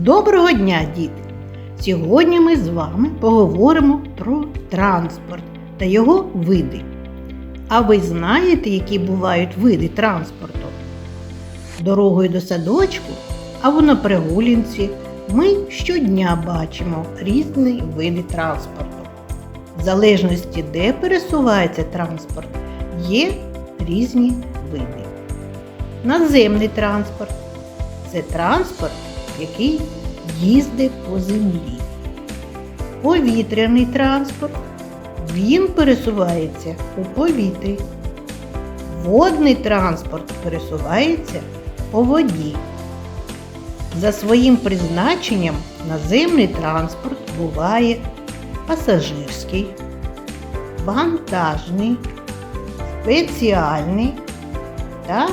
Доброго дня, діти! Сьогодні ми з вами поговоримо про транспорт та його види. А ви знаєте, які бувають види транспорту? Дорогою до садочку або на прогулянці ми щодня бачимо різні види транспорту. В залежності, де пересувається транспорт, є різні види. Наземний транспорт це транспорт, який їздить по землі. Повітряний транспорт. Він пересувається у повітрі. Водний транспорт пересувається по воді. За своїм призначенням наземний транспорт буває пасажирський, вантажний, спеціальний та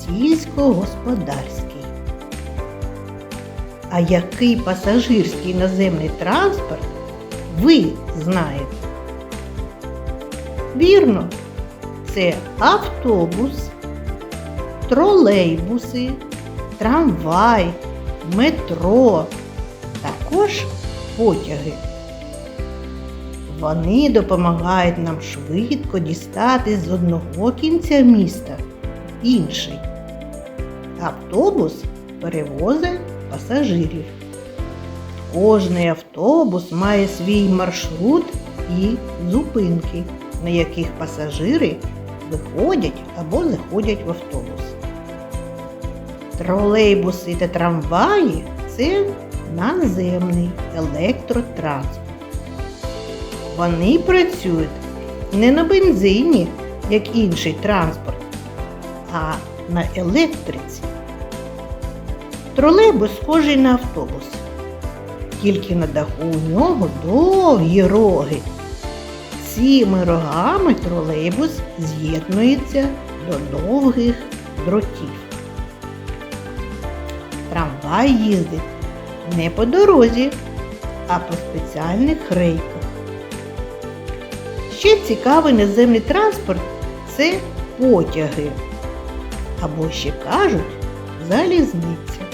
сільськогосподарський. А який пасажирський наземний транспорт ви знаєте? Вірно, це автобус, тролейбуси, трамвай, метро, також потяги. Вони допомагають нам швидко дістати з одного кінця міста в інший. Автобус перевозить пасажирів. Кожний автобус має свій маршрут і зупинки, на яких пасажири виходять або заходять в автобус. Тролейбуси та трамваї це наземний електротранспорт. Вони працюють не на бензині, як інший транспорт, а на електриці. Тролейбус схожий на автобус, тільки на даху у нього довгі роги. Цими рогами тролейбус з'єднується до довгих дротів. Трамвай їздить не по дорозі, а по спеціальних рейках. Ще цікавий наземний транспорт це потяги, або ще кажуть залізниця.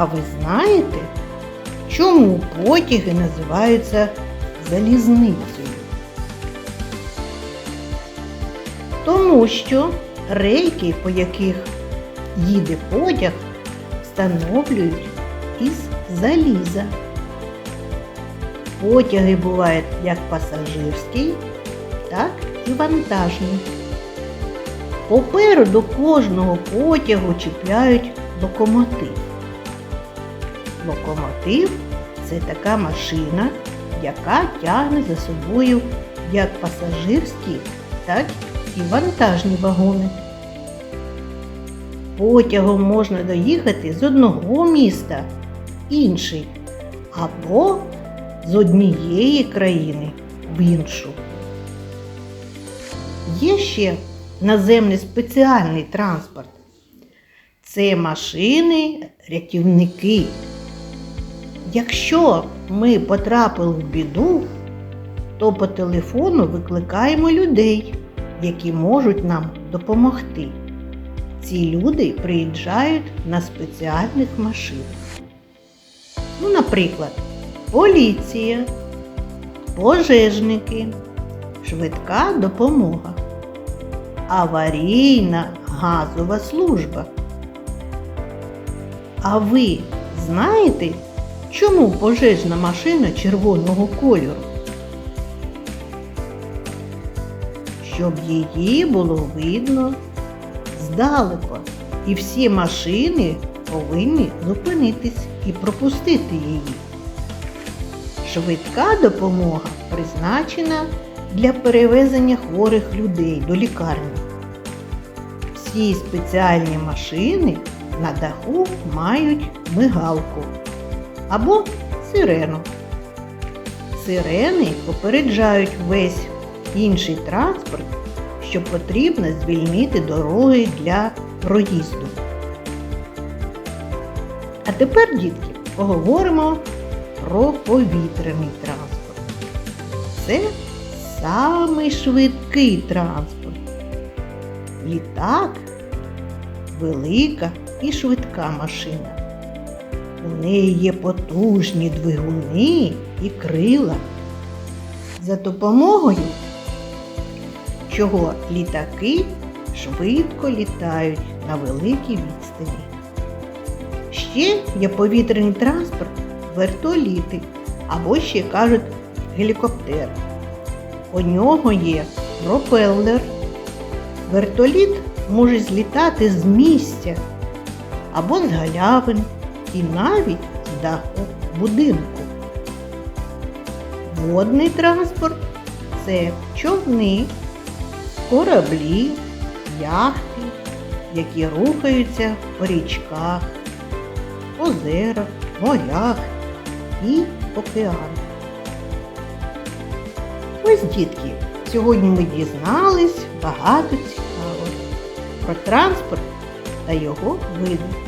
А ви знаєте, чому потяги називаються залізницею? Тому що рейки, по яких їде потяг, встановлюють із заліза. Потяги бувають як пасажирський, так і вантажний. Попереду кожного потягу чіпляють локомотив. Локомотив це така машина, яка тягне за собою як пасажирські, так і вантажні вагони. Потягом можна доїхати з одного міста в інший або з однієї країни в іншу. Є ще наземний спеціальний транспорт. Це машини-рятівники. Якщо ми потрапили в біду, то по телефону викликаємо людей, які можуть нам допомогти. Ці люди приїжджають на спеціальних машинах. Ну, наприклад, поліція, пожежники, швидка допомога, аварійна газова служба. А ви знаєте, чому пожежна машина червоного кольору? Щоб її було видно здалеку, і всі машини повинні зупинитись і пропустити її. Швидка допомога призначена для перевезення хворих людей до лікарні. Всі спеціальні машини на даху мають мигалку або сирену. Сирени попереджають весь інший транспорт, що потрібно звільнити дороги для проїзду. А тепер, дітки, поговоримо про повітряний транспорт. Це самий швидкий транспорт. Літак велика і швидка машина. У неї є потужні двигуни і крила. За допомогою чого літаки швидко літають на великій відстані. Ще є повітряний транспорт, вертоліти або ще кажуть гелікоптер. У нього є пропелер. Вертоліт може злітати з місця або з галявин і навіть з даху будинку. Водний транспорт це човни, кораблі, яхти, які рухаються по річках, озерах, морях і океанах. Ось, дітки, сьогодні ми дізнались багато цікавого про транспорт та його види.